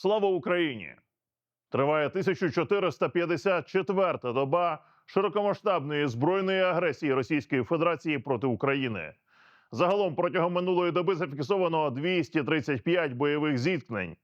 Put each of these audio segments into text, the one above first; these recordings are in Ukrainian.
Слава Україні! Триває 1454-та доба широкомасштабної збройної агресії Російської Федерації проти України. Загалом протягом минулої доби зафіксовано 235 бойових зіткнень.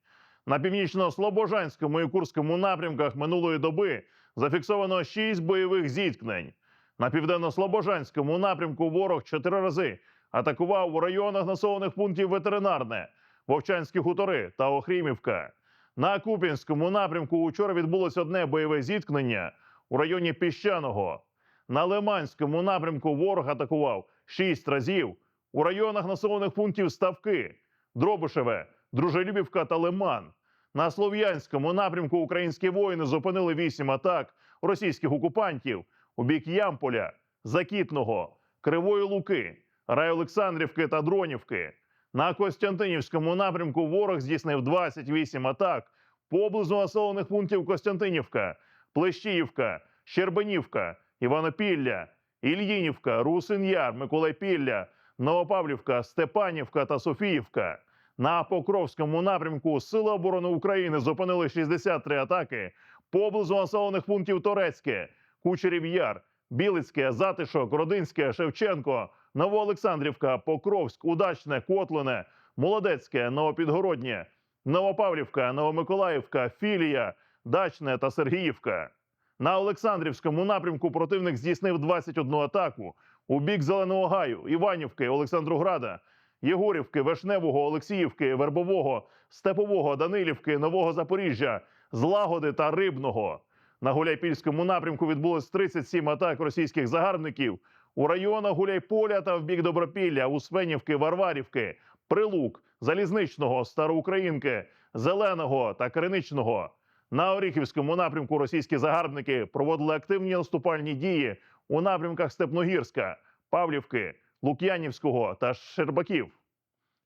На північно-слобожанському і Курському напрямках минулої доби зафіксовано 6 бойових зіткнень. На південно-слобожанському напрямку ворог чотири рази атакував у районах населених пунктів ветеринарне, Вовчанські хутори та Охрімівка. На Куп'янському напрямку учора відбулося одне бойове зіткнення у районі Піщаного. На Лиманському напрямку ворог атакував шість разів у районах населених пунктів Ставки, Дробишеве, Дружелюбівка та Лиман. На Слов'янському напрямку українські воїни зупинили вісім атак російських окупантів у бік Ямполя, Закітного, Кривої Луки, Райолександрівки та Дронівки. На Костянтинівському напрямку ворог здійснив 28 атак поблизу населених пунктів Костянтинівка, Плещіївка, Щербанівка, Іванопілля, Ільїнівка, Русин-Яр, Миколайпілля, Новопавлівка, Степанівка та Софіївка. На Покровському напрямку Сили оборони України зупинили 63 атаки поблизу населених пунктів Торецьке, Кучерів Яр, Білицьке, Затишок, Родинське, Шевченко, Новоолександрівка, Покровськ, Удачне, Котлине, Молодецьке, Новопідгороднє, Новопавлівка, Новомиколаївка, Філія, Дачне та Сергіївка. На Олександрівському напрямку противник здійснив 21 атаку у бік Зеленого Гаю, Іванівки, Олександрограда, Єгорівки, Вишневого, Олексіївки, Вербового, Степового, Данилівки, Нового Запоріжжя, Злагоди та Рибного. На Гуляйпільському напрямку відбулось 37 атак російських загарбників у районах Гуляйполя та в бік Добропілля, Успенівки, Варварівки, Прилук, Залізничного, Староукраїнки, Зеленого та Криничного. На Оріхівському напрямку російські загарбники проводили активні наступальні дії у напрямках Степногірська, Павлівки, Лук'янівського та Щербаків.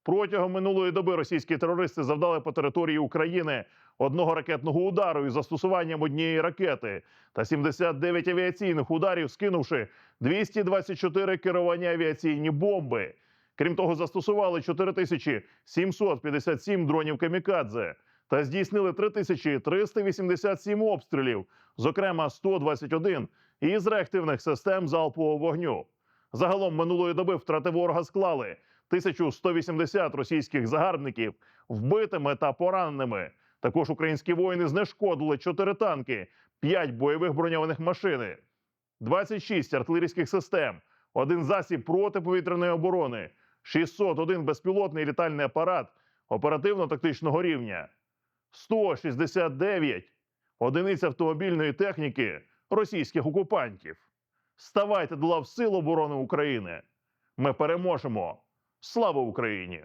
Протягом минулої доби російські терористи завдали по території України одного ракетного удару із застосуванням однієї ракети та 79 авіаційних ударів, скинувши 224 керовані авіаційні бомби. Крім того, застосували 4757 дронів камікадзе та здійснили 3387 обстрілів, зокрема 121 із реактивних систем залпового вогню. Загалом минулої доби втрати ворога склали 1180 російських загарбників вбитими та пораненими. Також українські воїни знешкодили 4 танки, 5 бойових броньованих машини, 26 артилерійських систем, один засіб протиповітряної оборони, 601 безпілотний літальний апарат оперативно-тактичного рівня, 169 одиниць автомобільної техніки російських окупантів. Ставайте до лав Сил оборони України. Ми переможемо. Слава Україні!